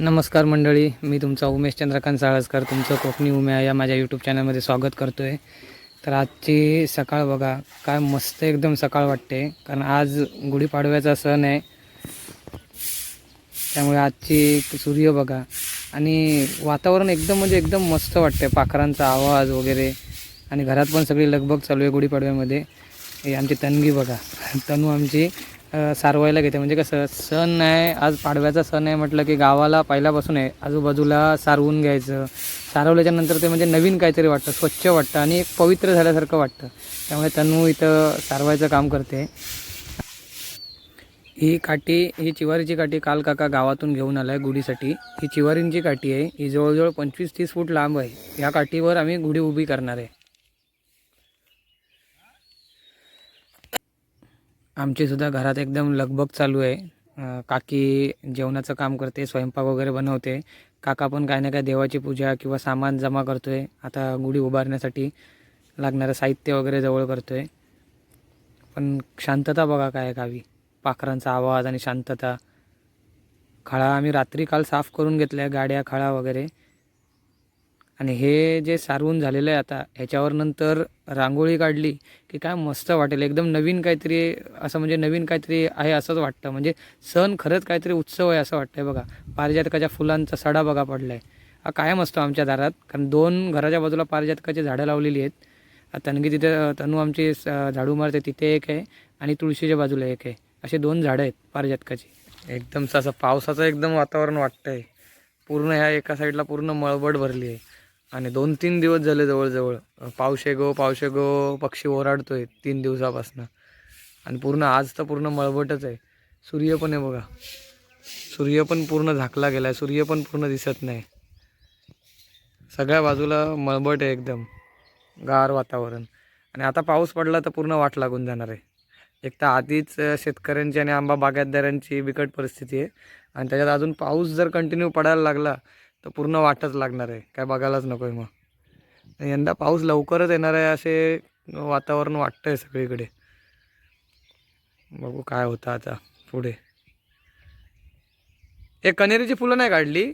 नमस्कार मंडळी मी तुमचा उमेश चंद्रकांत साळसकर तुमचं कोकणी उम्या या माझ्या यूट्यूब चॅनलमध्ये स्वागत करतो आहे तर आजची सकाळ बघा काय मस्त एकदम सकाळ वाटते कारण आज गुढीपाडव्याचा सण आहे. त्यामुळे आजची सूर्य बघा आणि वातावरण एकदम म्हणजे एकदम मस्त वाटते पाखरांचा आवाज वगैरे आणि घरात पण सगळी लगबग चालू आहे गुढीपाडव्यामध्ये. हे आमची तनगी बघा तनू आमची सारवायला घेते. म्हणजे कसं सण आहे आज पाडव्याचा सण आहे म्हटलं की गावाला पहिल्यापासून आहे. आजूबाजूला सारवून घ्यायचं. सारवल्याच्या नंतर ते म्हणजे नवीन काहीतरी वाटतं स्वच्छ वाटतं आणि एक पवित्र झाल्यासारखं वाटतं. त्यामुळे तनू इथं सारवायचं काम करते. ही काठी ही चिवारीची काठी काल काका गावातून घेऊन आला आहे गुढीसाठी. ही चिवारींची काठी आहे. ही जवळजवळ पंचवीस तीस फूट लांब आहे. या काठीवर आम्ही गुढी उभी करणार आहे. आमचीसुद्धा घरात एकदम लगबग चालू आहे. काकी जेवणाचं काम करते स्वयंपाक वगैरे बनवते. काका पण काय ना काय देवाची पूजा किंवा सामान जमा करतोय. आता गुढी उभारण्यासाठी लागणारं साहित्य वगैरे जवळ करतोय. पण शांतता बघा काय गावी. पाखरांचा आवाज आणि शांतता. खळा आम्ही रात्री काल साफ करून घेतल्या गाड्या खळा वगैरे. आणि हे जे सारवून झालेलं आहे आता ह्याच्यावर नंतर रांगोळी काढली की काय मस्त वाटेल. एकदम नवीन काहीतरी असं म्हणजे नवीन काहीतरी आहे असंच वाटतं. म्हणजे सण खरंच काहीतरी उत्सव आहे असं वाटतंय बघा. पारिजातकाच्या फुलांचा सडा बघा पडला आहे हा कायम असतो आमच्या दारात. कारण दोन घराच्या बाजूला पारिजातकाची झाडं लावलेली आहेत. तणगी तिथे तनू आमची स- झाडू मारते तिथे एक आहे आणि तुळशीच्या बाजूला एक आहे. असे दोन झाडं आहेत पारिजातकाची. एकदम असं पावसाचं एकदम वातावरण वाटतंय. पूर्ण ह्या एका साईडला पूर्ण मळबड भरली आहे. आणि दोन तीन दिवस झाले जवळजवळ. पावशे गो पावशे गो पक्षी ओराडतोय तीन दिवसापासनं. आणि पूर्ण आज तर पूर्ण मळबटच आहे. सूर्य पण आहे बघा. सूर्य पण पूर्ण झाकला गेला आहे सूर्य पण पूर्ण दिसत नाही. सगळ्या बाजूला मळबट आहे एकदम. गार वातावरण. आणि आता पाऊस पडला तर पूर्ण वाट लागून जाणार आहे. एक तर आधीच शेतकऱ्यांची आणि आंबा बागायतदारांची बिकट परिस्थिती आहे. आणि त्याच्यात अजून पाऊस जर कंटिन्यू पडायला लागला तर पूर्ण वाटच लागणार आहे. काय बघायलाच नको आहे मग. यंदा पाऊस लवकरच येणार आहे असे वातावरण वाटतं आहे सगळीकडे. बघू काय होतं आता पुढे. हे कनेरीची फुलं नाही काढली?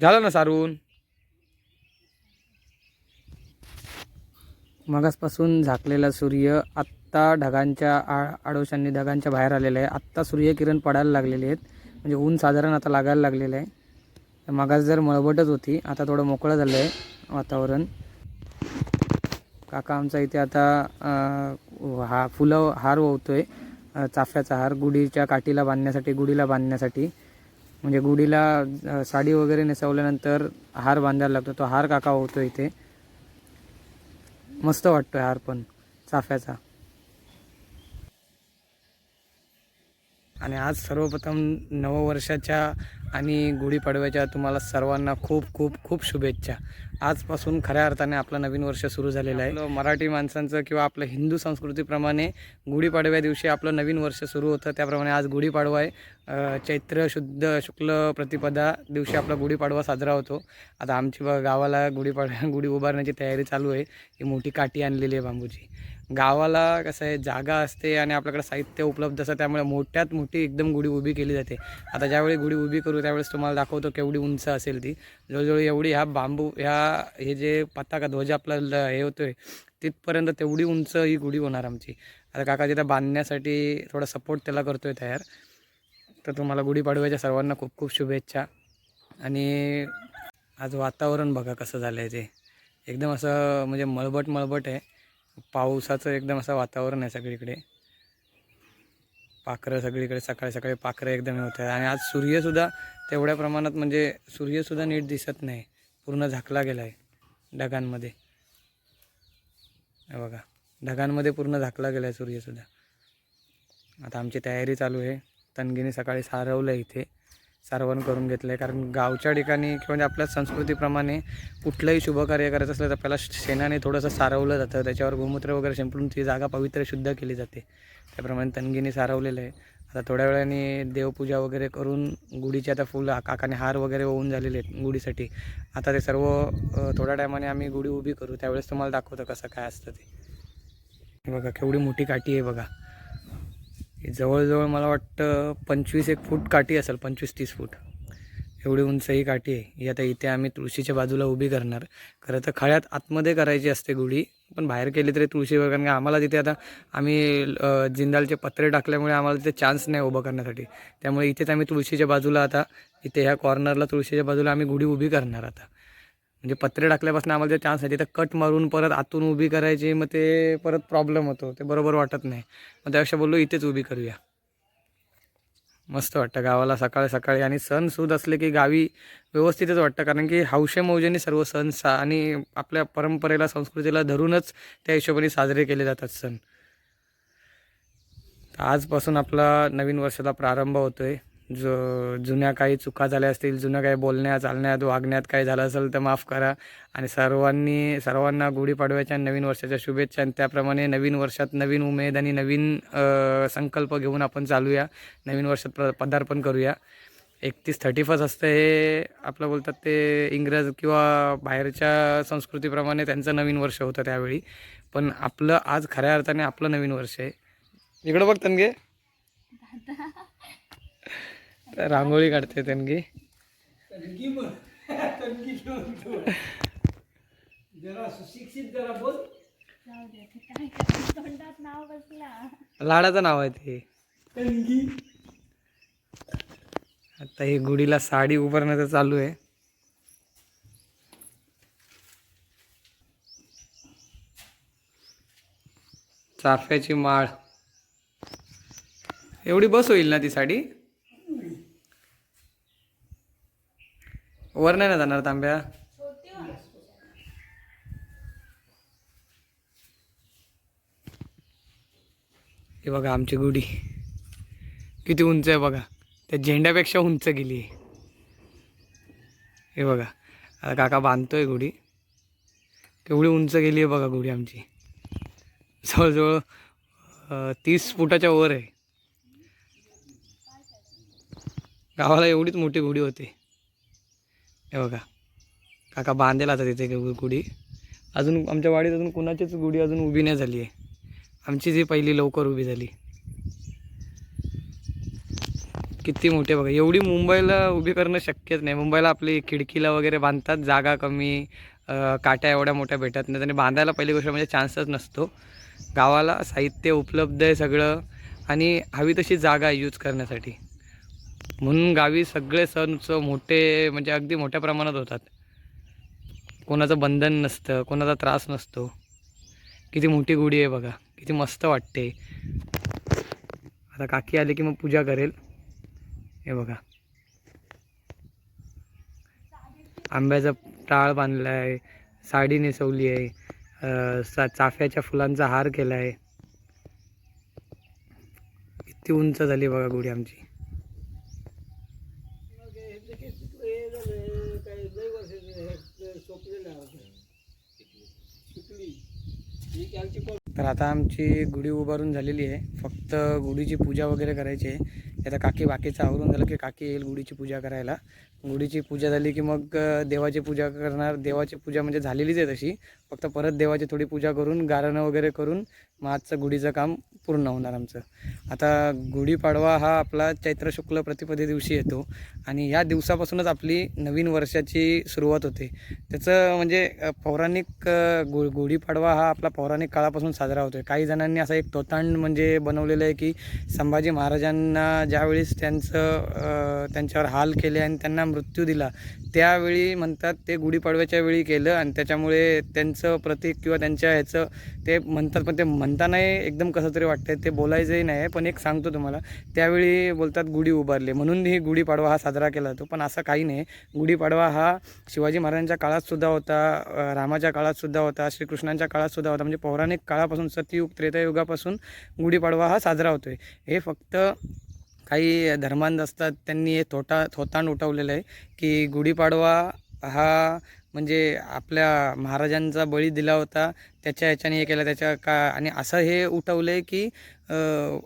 झालं ना सारून? मगासपासून झाकलेला सूर्य आत्ता ढगांच्या आ आडोशांनी ढगांच्या बाहेर आलेला आहे. आत्ता सूर्यकिरण पडायला लागलेले आहेत. म्हणजे ऊन साधारण आता लागायला लागलेलं आहे. मागास जर मळबटच होती आता थोडं मोकळं झालं आहे वातावरण. काका आमचा इथे आता हा फुलं हार ओवतोय. आहे चाफ्याचा हार गुढीच्या काठीला बांधण्यासाठी गुढीला बांधण्यासाठी. म्हणजे गुढीला साडी वगैरे नेसवल्यानंतर हार बांधायला लागतो. तो हार काका होतो इथे. मस्त वाटतोय हार पण चाफ्याचा. आणि आज सर्वप्रथम नववर्षाच्या आणि गुढीपाडव्याच्या तुम्हाला सर्वांना खूप खूप खूप शुभेच्छा. आजपासून खऱ्या अर्थाने आपलं नवीन वर्ष सुरू झालेलं आहे. मराठी माणसांचं किंवा आपलं हिंदू संस्कृतीप्रमाणे गुढीपाडव्या दिवशी आपलं नवीन वर्ष सुरू होतं. त्याप्रमाणे आज गुढीपाडवा आहे. चैत्र शुद्ध शुक्ल प्रतिपदा दिवशी आपला गुढीपाडवा साजरा होतो. आता आमची गावाला गुढीपाडव्या गुढी उभारण्याची तयारी चालू आहे. ही मोठी काठी आणलेली आहे बांबूची. गावाला कसं आहे जागा असते आणि आपल्याकडे साहित्य उपलब्ध असतं त्यामुळे मोठ्यात मोठी एकदम गुढी उभी केली जाते. आता ज्यावेळी गुढी उभी करू त्यावेळेस तुम्हाला दाखवतो केवढी उंच असेल ती. जवळजवळ एवढी ह्या बांबू ह्या हे जे पताका ध्वज आपला ल- हे आहे तिथपर्यंत तेवढी उंच ही गुढी होणार आमची. आता काका तिथं बांधण्यासाठी थोडा सपोर्ट त्याला करतो आहे तयार. तर तुम्हाला गुढीपाडव्याच्या सर्वांना खूप खूप शुभेच्छा. आणि आज वातावरण बघा कसं झालं आहे ते. एकदम असं म्हणजे मळबट मळबट आहे. पावसाचं एकदम असं वातावरण आहे सगळीकडे. पाखरं सगळीकडे सकाळी सकाळी पाखरं एकदम होत आहेत आणि आज सूर्यसुद्धा तेवढ्या प्रमाणात म्हणजे सूर्यसुद्धा नीट दिसत नाही. पूर्ण झाकला गेला आहे ढगांमध्ये. हे बघा ढगांमध्ये पूर्ण झाकला गेला आहे सूर्यसुद्धा. आता आमची तयारी चालू आहे. तणगीने सकाळी सारवलं आहे इथे. सारवण करून घेतलं आहे कारण गावच्या ठिकाणी किंवा म्हणजे आपल्या संस्कृतीप्रमाणे कुठलंही शुभकार्य करायचं असलं तर आपल्याला शेणाने थोडंसं सारवलं जातं. त्याच्यावर गोमूत्र वगैरे शिंपडून ती जागा पवित्र शुद्ध केली जाते. त्याप्रमाणे तणगीने सारवलेलं आहे. आता थोड्या वेळाने देवपूजा वगैरे करून गुढीचे आता फुलं काकाने हार वगैरे होऊन झालेले आहेत गुढीसाठी. आता ते सर्व थोड्या टायमाने आम्ही गुढी उभी करू. त्यावेळेस तुम्हाला दाखवतो कसं काय असतं ते. बघा केवढी मोठी काठी आहे बघा. जवळजवळ मला वाटतं पंचवीस एक फूट काठी असेल पंचवीस तीस फूट. एवढी उंच ही काठी आहे. ही आता इथे आम्ही तुळशीच्या बाजूला उभी करणार. खरं तर खळ्यात आतमध्ये करायची असते गुढी पण बाहेर केली तरी तुळशीवर कारण की आम्हाला तिथे आता आम्ही जिंदालचे पत्रे टाकल्यामुळे आम्हाला तिथे चान्स नाही उभं करण्यासाठी. त्यामुळे इथेच आम्ही तुळशीच्या बाजूला आता इथे ह्या कॉर्नरला तुळशीच्या बाजूला आम्ही गुढी उभी करणार आता. म्हणजे पत्रे टाकल्यापासून आम्हाला ते चान्स आहे तिथं कट मारून परत आतून उभी करायची मग ते परत प्रॉब्लेम होतो. ते बरोबर वाटत नाही. मग त्यापेक्षा बोललो इथेच उभी करूया. मस्त वाटतं गावाला सकाळी सकाळी. आणि सण सूद असले की गावी व्यवस्थितच वाटतं कारण की हौशे मौजेने सर्व सण सा आणि आपल्या परंपरेला संस्कृतीला धरूनच त्या हिशोबाने साजरे केले जातात सण. आजपासून आपला नवीन वर्षाचा प्रारंभ होतो आहे जो जुन्या काही चुका झाल्या असतील जुन्या काही बोलण्यात चालण्यात वागण्यात काही झालं असेल तर माफ करा. आणि सर्वांनी सर्वांना गुढीपाडव्याच्या आणि नवीन वर्षाच्या शुभेच्छा आणि त्याप्रमाणे नवीन वर्षात नवीन उमेद आणि नवीन संकल्प घेऊन आपण चालूया. नवीन वर्षात प्र पदार्पण करूया. एकतीस थर्टी फर्स्ट असतं हे आपलं बोलतात ते इंग्रज किंवा बाहेरच्या संस्कृतीप्रमाणे त्यांचं नवीन वर्ष होतं त्यावेळी. पण आपलं आज खऱ्या अर्थाने आपलं नवीन वर्ष आहे. इकडं बघ तनगे. रांगोळी काढते तनगी जरा सुशिक्षित जरा बोल. जाऊ दे ते काय करायचं? तोंडात नाव बसला. लाडाचं नाव आहे ते. आता ही गुढीला साडी उभारण्याचं चालू आहे. चाफ्याची माळ. एवढी बस होईल ना ती साडी? वर नाही ना जाणार तांब्या? हे बघा आमची गुढी. किती उंच आहे बघा. त्या झेंड्यापेक्षा उंच गेली आहे. हे बघा. आता काका बांधतोय गुढी. केवढी उंच गेली आहे बघा गुढी आमची. जवळजवळ तीस फुटाच्या वर आहे. गावाला एवढीच मोठी गुढी होती. हे बघा. काका बांधेल आता तिथे गुढी. अजून आमच्या वाडीत अजून कुणाचीच गुढी अजून उभी नाही झाली आहे. आमचीच ही पहिली लवकर उभी झाली. किती मोठे बघा. एवढी मुंबईला उभी करणं शक्यच नाही. मुंबईला आपली खिडकीला वगैरे बांधतात जागा कमी काट्या एवढ्या मोठ्या भेटत नाही आणि बांधायला पहिली गोष्ट म्हणजे चान्सच नसतो. गावाला साहित्य उपलब्ध आहे सगळं आणि हवी तशी जागा आहे यूज करण्यासाठी. म्हणून गावी सगळे सण उत्सव मोठे म्हणजे अगदी मोठ्या प्रमाणात होतात. कोणाचं बंधन नसतं कोणाचा त्रास नसतो. किती मोठी गुढी आहे बघा किती मस्त वाटते. आता काकी आले की मग पूजा करेल. हे बघा. आंब्याचा टाळ बांधला आहे साडी नेसवली आहे सा चाफ्याच्या फुलांचा हार केला आहे किती उंच झाली बघा गुढी आमची मग हे जे काही चुकलं हे झालं काही लय वर्षाचं हे सोपलेलं आहे चुकली ही कालची कोण तर आता आमची गुढी उभारून झालेली आहे. फक्त गुढीची पूजा वगैरे करायची आहे. आता काकी बाकीचं आवरून झालं की काकी येईल गुढीची पूजा करायला. गुढीची पूजा झाली की मग देवाची पूजा करणार. देवाची पूजा म्हणजे झालेलीच आहे तशी. फक्त परत देवाची थोडी पूजा करून गारणं वगैरे करून मग आजचं गुढीचं काम पूर्ण होणार आमचं. आता गुढीपाडवा हा आपला चैत्र शुक्ल प्रतिपदे दिवशी येतो. आणि ह्या दिवसापासूनच आपली नवीन वर्षाची सुरुवात होते. त्याचं म्हणजे पौराणिक गु गुढीपाडवा हा आपला पौराणिक काळापासून साजरा होतो आहे काही जणांनी असा एक तोतांड म्हणजे बनवलेलं आहे की संभाजी महाराजांना ज्यावेळेस त्यांचं त्यांच्यावर हाल केले आणि त्यांना मृत्यू दिला. त्यावेळी म्हणतात ते गुढीपाडव्याच्या वेळी केलं आणि त्याच्यामुळे त्यांचं प्रतीक किंवा त्यांच्या ह्याचं ते म्हणतात पण ते म्हणतानाही एकदम कसं तरी वाटतंय ते बोलायचंही नाही. पण एक सांगतो तुम्हाला त्यावेळी बोलतात गुढी उभारली. म्हणून ही गुढीपाडवा हा साजरा केला जातो पण असं काही नाही. गुढीपाडवा हा शिवाजी महाराजांच्या काळातसुद्धा होता रामाच्या काळातसुद्धा होता श्रीकृष्णांच्या काळातसुद्धा होता. म्हणजे पौराणिक काळापासून सतयुग त्रेतायुगापासून गुढीपाडवा हा साजरा होतोय. हे फक्त काही धर्मांध असतात त्यांनी हे थोटा थोतांड उठवलेलं आहे की गुढीपाडवा हा म्हणजे आपल्या महाराजांचा बळी दिला होता त्याच्या ह्याच्याने हे केलं त्याच्या का आणि असं हे उठवलं आहे की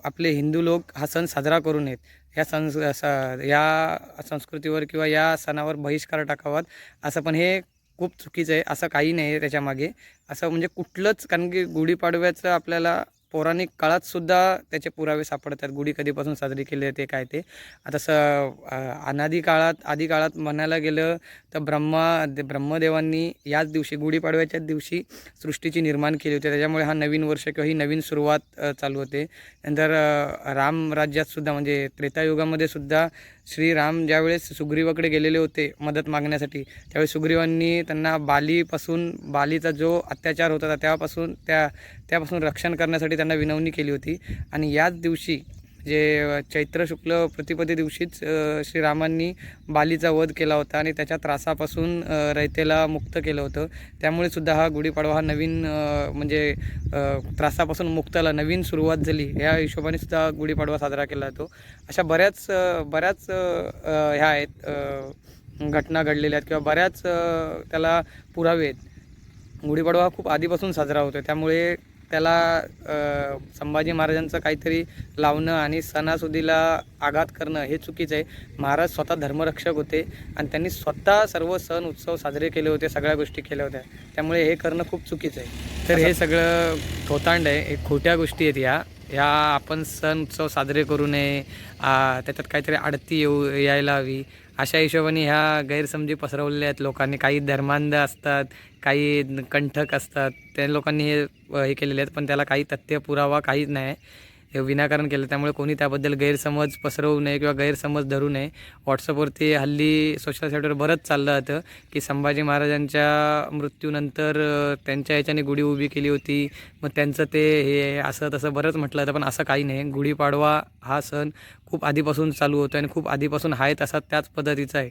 आपले हिंदू लोक हा सण साजरा करू नयेत. या संस् स- या संस्कृतीवर किंवा या सणावर बहिष्कार टाकावात. असं पण हे खूप चुकीचं आहे असं काही नाही आहे त्याच्यामागे असं म्हणजे कुठलंच कारण की गुढीपाडव्याचं आपल्याला पौराणिक काळातसुद्धा त्याचे पुरावे सापडतात. गुढी कधीपासून साजरी केली जाते काय ते. आता स अनादी काळात आधी काळात म्हणायला गेलं तर ब्रह्मा ब्रह्मदेवांनी याच दिवशी गुढीपाडव्याच्याच दिवशी सृष्टीची निर्माण केली होती. त्याच्यामुळे हा नवीन वर्ष किंवा ही नवीन सुरुवात चालू होते. नंतर रामराज्यातसुद्धा राम म्हणजे त्रेतायुगामध्ये सुद्धा श्रीराम ज्यावेळेस सुग्रीवाकडे गेलेले होते मदत मागण्यासाठी त्यावेळेस सुग्रीवांनी त्यांना बालीपासून बालीचा जो अत्याचार होत होता त्यापासून त्या त्यापासून रक्षण करण्यासाठी त्यांना विनवणी केली होती. आणि याच दिवशी जे चैत्र शुक्ल प्रतिपदी दिवशीच श्रीरामांनी बालीचा वध केला होता आणि त्याच्या त्रासापासून रयतेला मुक्त केलं होतं. त्यामुळे सुद्धा हा गुढीपाडवा हा नवीन म्हणजे त्रासापासून मुक्ताला नवीन सुरुवात झाली. ह्या हिशोबाने सुद्धा गुढीपाडवा साजरा केला जातो. अशा बऱ्याच बऱ्याच ह्या आहेत घटना घडलेल्या आहेत किंवा बऱ्याच त्याला पुरावे आहेत. गुढीपाडवा हा खूप आधीपासून साजरा होतो त्यामुळे त्याला संभाजी महाराजांचं काहीतरी लावणं आणि सणासुदीला आघात करणं हे चुकीचं आहे. महाराज स्वतः धर्मरक्षक होते आणि त्यांनी स्वतः सर्व सण उत्सव साजरे केले होते सगळ्या गोष्टी केल्या होत्या. त्यामुळे हे करणं खूप चुकीचं आहे. तर हे सगळं थोतांड आहे. हे खोट्या गोष्टी आहेत या. ह्या आपण सण उत्सव साजरे करू नये. त्याच्यात काहीतरी आडती येऊ यायला हवी. अशा हिशोबाने ह्या गैरसमजी पसरवलेल्या आहेत लोकांनी. काही धर्मांध असतात काही कंठक असतात. त्या लोकांनी हे हे केलेले आहेत पण त्याला काही तथ्य पुरावा काहीच नाही. हे विनाकारण केलं. त्यामुळे कोणी त्याबद्दल गैरसमज पसरवू नये किंवा गैरसमज धरू नये. व्हॉट्सअपवरती हल्ली सोशल साईटवर बरंच चाललं जातं की संभाजी महाराजांच्या मृत्यूनंतर त्यांच्या ह्याच्याने गुढी उभी केली होती. मग त्यांचं ते हे असं तसं बरंच म्हटलं जातं पण असं काही नाही. गुढीपाडवा हा सण खूप आधीपासून चालू होतो आणि खूप आधीपासून आहे तसा त्याच पद्धतीचा आहे.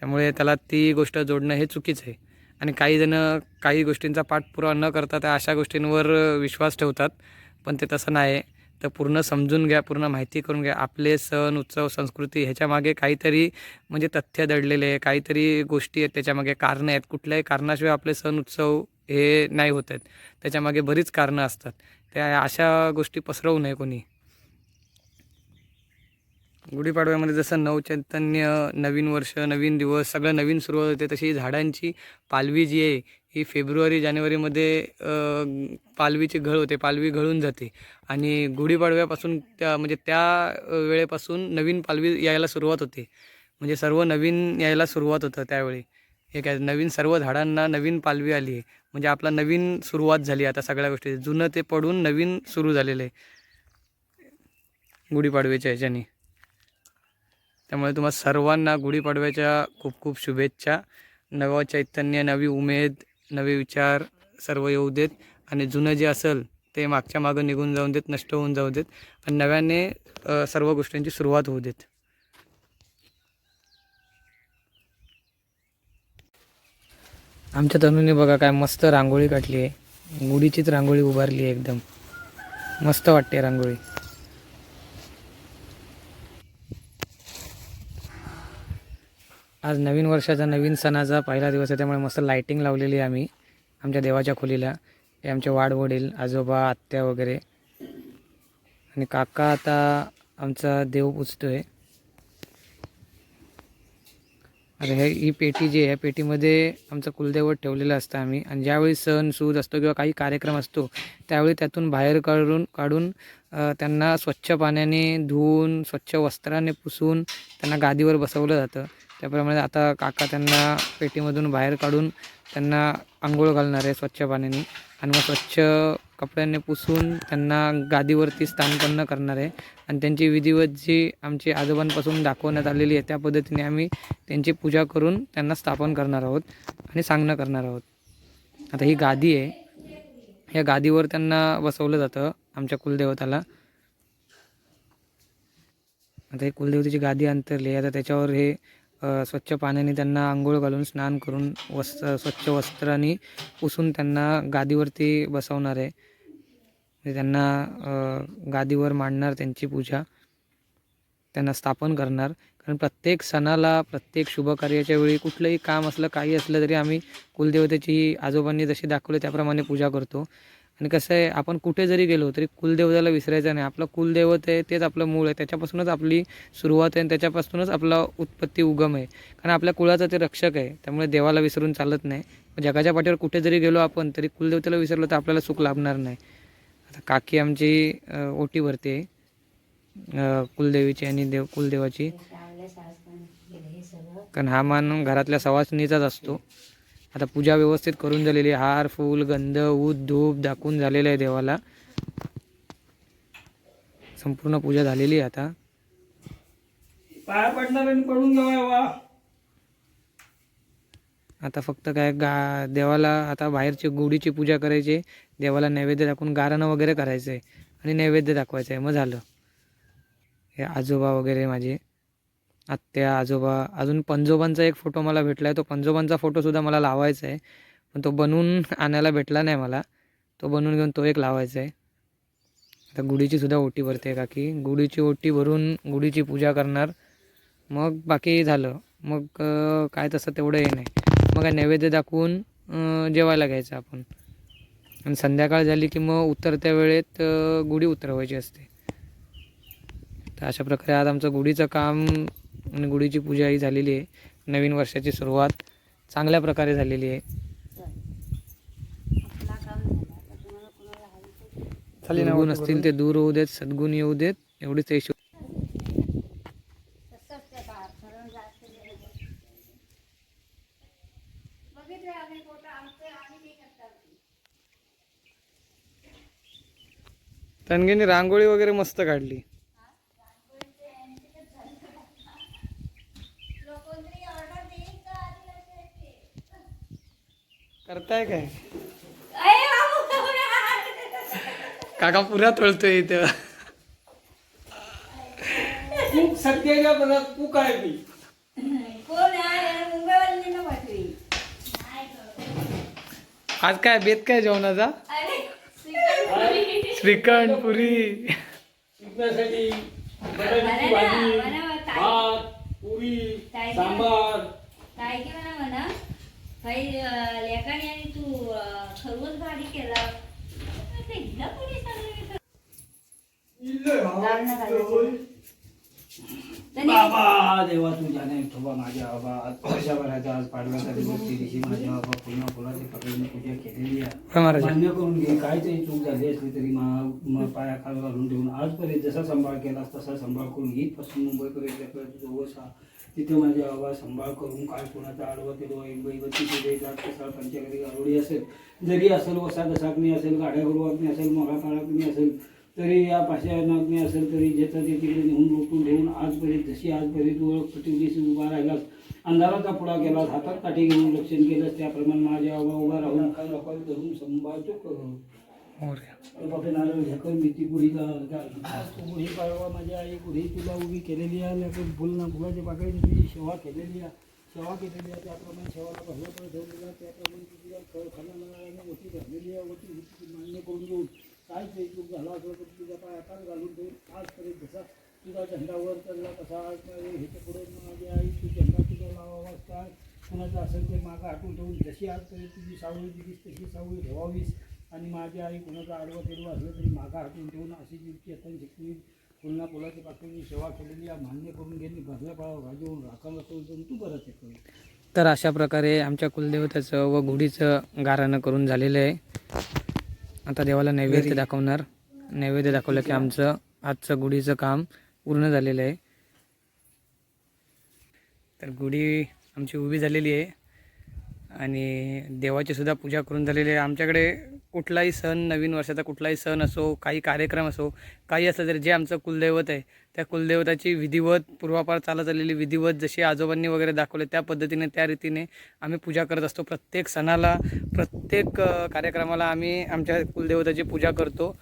त्यामुळे त्याला ती गोष्ट जोडणं हे चुकीचं आहे. आणि काही जणं काही गोष्टींचा पाठपुरावा न करता त्या अशा गोष्टींवर विश्वास ठेवतात पण ते तसं नाही. तर पूर्ण समजून घ्या पूर्ण माहिती करून घ्या. आपले सण उत्सव संस्कृती ह्याच्यामागे काहीतरी म्हणजे तथ्य दडलेले आहे काहीतरी गोष्टी आहेत त्याच्यामागे कारणं आहेत. कुठल्याही कारणाशिवाय आपले सण उत्सव हे नाही होत आहेत. त्याच्यामागे बरीच कारणं असतात. त्या अशा गोष्टी पसरवू नये कोणी. गुढीपाडव्यामध्ये जसं नवचैतन्य नवीन वर्ष नवीन दिवस सगळं नवीन सुरुवात होते तशी झाडांची पालवी जी आहे ही फेब्रुवारी जानेवारीमध्ये पालवीची घळ होते पालवी घळून जाते. आणि गुढीपाडव्यापासून त्या म्हणजे त्या वेळेपासून नवीन पालवी यायला सुरुवात होते. म्हणजे सर्व नवीन यायला सुरुवात होतं त्यावेळी. हे काय नवीन सर्व झाडांना नवीन पालवी आली आहे. म्हणजे आपला नवीन सुरुवात झाली आता सगळ्या गोष्टी. जुनं ते पडून नवीन सुरू झालेलं आहे. गुढीपाडव्याच्या ह्याच्याने. त्यामुळे तुम्हाला सर्वांना गुढीपाडव्याच्या खूप खूप शुभेच्छा. नवं चैतन्य नवी उमेद नवे विचार सर्व येऊ देत आणि जुनं जे असेल ते मागच्या मागं निघून जाऊन देत नष्ट होऊन जाऊ देत आणि नव्याने सर्व गोष्टींची सुरुवात होऊ देत. आमच्या तरुणी बघा काय मस्त रांगोळी काढली आहे. गुढीचीच रांगोळी उभारली आहे एकदम. मस्त वाटते रांगोळी. आज नवीन वर्षाचा नवीन सणाचा पहिला दिवस आहे त्यामुळे मस्त लाईटिंग लावलेली आहे आम्ही. आमच्या देवाच्या खोलीला. हे आमचे वाडवडील आजोबा आत्या वगैरे. आणि काका आता आमचा देव पुजतो आहे अरे हे ही पेटी जी आहे या पेटीमध्ये आमचं कुलदैवत ठेवलेलं असतं आम्ही. आणि ज्यावेळी सण सूद असतो किंवा काही कार्यक्रम असतो त्यावेळी त्यातून बाहेर काढून काढून त्यांना स्वच्छ पाण्याने धुवून स्वच्छ वस्त्राने पुसून त्यांना गादीवर बसवलं जातं. त्याप्रमाणे आता काका त्यांना पेटीमधून बाहेर काढून त्यांना आंघोळ घालणार आहे स्वच्छ पाण्याने. आणि मग स्वच्छ कपड्याने पुसून त्यांना गादीवरती स्थानपन्न करणार आहे. आणि त्यांची विधिवत जी आमची आजोबांपासून दाखवण्यात आलेली आहे त्या पद्धतीने आम्ही त्यांची पूजा करून त्यांना स्थापन करणार आहोत आणि सांगणं करणार आहोत. आता ही गादी आहे. या गादीवर त्यांना बसवलं जातं आमच्या कुलदेवताला. आता ही कुलदेवतेची गादी अंतरली आहे. आता त्याच्यावर हे स्वच्छ पाण्याने त्यांना आंघोळ घालून स्नान करून वस् स्वच्छ वस्त्राने पुसून त्यांना गादीवरती बसवणार आहे. म्हणजे त्यांना गादीवर मांडणार त्यांची पूजा. त्यांना स्थापन करणार. कारण प्रत्येक सणाला प्रत्येक शुभकार्याच्या वेळी कुठलंही काम असलं काही असलं तरी आम्ही कुलदेवतेची आजोबांनी जशी दाखवली त्याप्रमाणे पूजा करतो. आणि कसं आहे आपण कुठे जरी गेलो तरी कुलदेवताला विसरायचं नाही. आपलं कुलदैवत आहे तेच आपलं मूळ आहे. त्याच्यापासूनच आपली सुरुवात आहे आणि त्याच्यापासूनच आपला उत्पत्ती उगम आहे. कारण आपल्या कुळाचा ते रक्षक आहे. त्यामुळे देवाला विसरून चालत नाही. जगाच्या पाठीवर कुठे जरी गेलो आपण तरी कुलदेवतेला विसरलो तर आपल्याला सुख लाभणार नाही. आता काकी आमची ओटी भरते कुलदेवीची आणि देव कुलदेवाची. कारण हा मान घरातल्या सवासणीचाच असतो. आता पूजा व्यवस्थित करून झालेली आहे. हार फूल गंध ऊद धूप दाखवून झालेलं आहे देवाला. संपूर्ण पूजा झालेली आहे आता. पाया पडणार आणि पडून वा. आता फक्त काय गा देवाला आता बाहेरची गुढीची पूजा करायची. देवाला नैवेद्य दाखवून गारणं वगैरे करायचं आहे आणि नैवेद्य दाखवायचं आहे मग झालं. हे आजोबा वगैरे माझे. आत्या आजोबा अजून पंजोबांचा एक फोटो मला भेटला आहे तो पंजोबांचा फोटोसुद्धा मला लावायचा आहे. पण तो बनवून आणायला भेटला नाही मला. तो बनवून घेऊन तो एक लावायचा आहे. आता गुढीचीसुद्धा ओटी भरते काकी. गुढीची ओटी भरून गुढीची पूजा करणार. मग बाकी झालं. मग काय तसं तेवढं हे नाही. मग काय नैवेद्य दाखवून जेवायला घ्यायचं आपण. आणि संध्याकाळ झाली की मग उतरत्या वेळेत गुढी उतरवायची असते. तर अशा प्रकारे आज आमचं गुढीचं काम आणि गुढीची पूजा ही झालेली आहे. नवीन वर्षाची सुरुवात चांगल्या प्रकारे झालेली आहे. दुर्गुण असतील ते दूर होऊ देत सद्गुण येऊ देत एवढीच ते बघितलं आम्ही फोटो आमचे आम्ही ते करतात तणगीने रांगोळी वगैरे मस्त काढली कोणतरी ऑर्डर देईल का आधी लक्ष येते. करताय काय? काका पुरा तोळतोय इथं. तू सध्याच्या पदात तू काय मी आज काय बेत काय जेवणाचा? अरे श्रीखंड. पुरी. शिकण्यासाठी बटाट्याची भाजी. भात पुरी. सांबार. आणि तू खरवस भारी केला. कोणी बाबा देवा तुझ्या नाही ठोबा माझ्या बाबा आज वर्षभराच्या आज पाडव्याच्या दिवशी दिवशी माझ्या बाबा पुन्हा फुलाची पकडून पूजा केलेली आहे. मान्य करून घे काय तरी चूक झाली असली तरी मा- म- पायाखाली घालून ठेवून आजपर्यंत जसा सांभाळ केलास तसा सांभाळ करून इथपासून मुंबईपर्यंत तुझं वस हा. तिथे माझ्या बाबा सांभाळ करून काय कोणाचा आडवा तिडवा एक तिथे जात कसा पंचकरी गारोडी असेल जरी असेल वसा दसाकणी असेल गाड्या गुरुवाकणी असेल मोठा काळाकणी असेल तरी या पाशा असेल तरी ज्याचं ते तिकडे नेऊन रोखून ठेवून आजपर्यंत जशी आजपर्यंत ओळख पटवलीस उभा राहिलास अंधाराचा पुढा केलास हातात काठी घेऊन लक्षण केलंस त्याप्रमाणे माझ्या बाबा उभा राहून काय लोकांनी धरून संभाळतो ती गुढी गुढी पाडवा माझी आई गुढी तुला उभी केलेली आहे आणि फुल ना फुलाच्या पाकळीची तुझी सेवा केलेली आहे. सेवा केलेली आहे त्याप्रमाणे सेवाला पहिलं पण ठेवलेलं त्याप्रमाणे तुझ्या फळ खाण्याला आणि ओटी घातलेली आहे ओटी ओटी मान्य करून घेऊन. काय ते चूक झाला असलं तर तुझ्या पाय आकार घालून देऊन आजपर्यंत जसा तुझा झेंडा वर चढला तसा आज ह्याच्या पुढे माझी आई तू झेंडा तुझा लावावास काय कुणाचं असेल ते मागं आठवून ठेवून जशी आजपर्यंत तुझी सावळी दिलीस तशी सावळी ठेवावीस. आणि माझी आई कुणाचा आडवा तेडवा असलं तरी मागं हटवून ठेवून अशी जी आता शिकवी पुन्हा पुलाच्या पाकळीची सेवा केलेली आहे मान्य करून घेणे भरल्या पाळा भाजीवून राखायला सोडून तू परत येतो. तर अशा प्रकारे आमच्या कुलदेवताचं व गुढीचं गाराणं करून झालेलं आहे. आता देवाला नैवेद्य दाखवणार. नैवेद्य दाखवलं की आमचं आजचं गुढीचं काम पूर्ण झालेलं आहे. तर गुढी आमची उभी झालेली आहे. आणि देवाची सुद्धा पूजा करून झालेली आहे. आमच्याकडे कुठलाही सण नवीन वर्षाचा कुठलाही सण असो काही कार्यक्रम असो काही असलं तरी जे आमचं कुलदैवत आहे त्या कुलदैवताची विधिवत पूर्वापार चालत आलेली विधिवत जशी आजोबांनी वगैरे दाखवले त्या पद्धतीने त्या रीतीने आम्ही पूजा करत असतो. प्रत्येक सणाला प्रत्येक कार्यक्रमाला आम्ही आमच्या कुलदेवताची पूजा करतो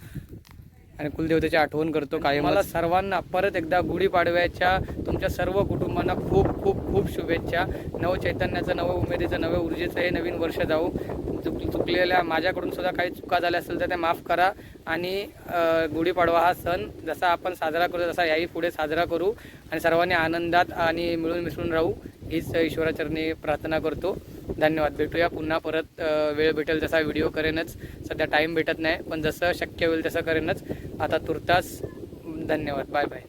आणि कुलदेवतेची आठवण करतो काय मला सर्वांना परत एकदा गुढीपाडव्याच्या तुमच्या सर्व कुटुंबांना खूप खूप खूप शुभेच्छा. नव चैतन्याचं नवं उमेदीचं नवं ऊर्जेचं हे नवीन वर्ष जाऊ चुक चुकलेल्या माझ्याकडून सुद्धा काही चुका झाल्या असेल तर त्या माफ करा. आणि गुढीपाडवा हा सण जसा आपण साजरा करू तसा याही पुढे साजरा करू. आणि सर्वांनी आनंदात आणि मिळून मिसळून राहू हीच ईश्वराचरणी प्रार्थना करतो. धन्यवाद. भेटूया पुन्हा परत वेळ भेटेल जसा व्हिडिओ करेनच. सध्या टाईम भेटत नाही पण जसं शक्य होईल तसं करेनच. आता तुर्तास धन्यवाद. Bye bye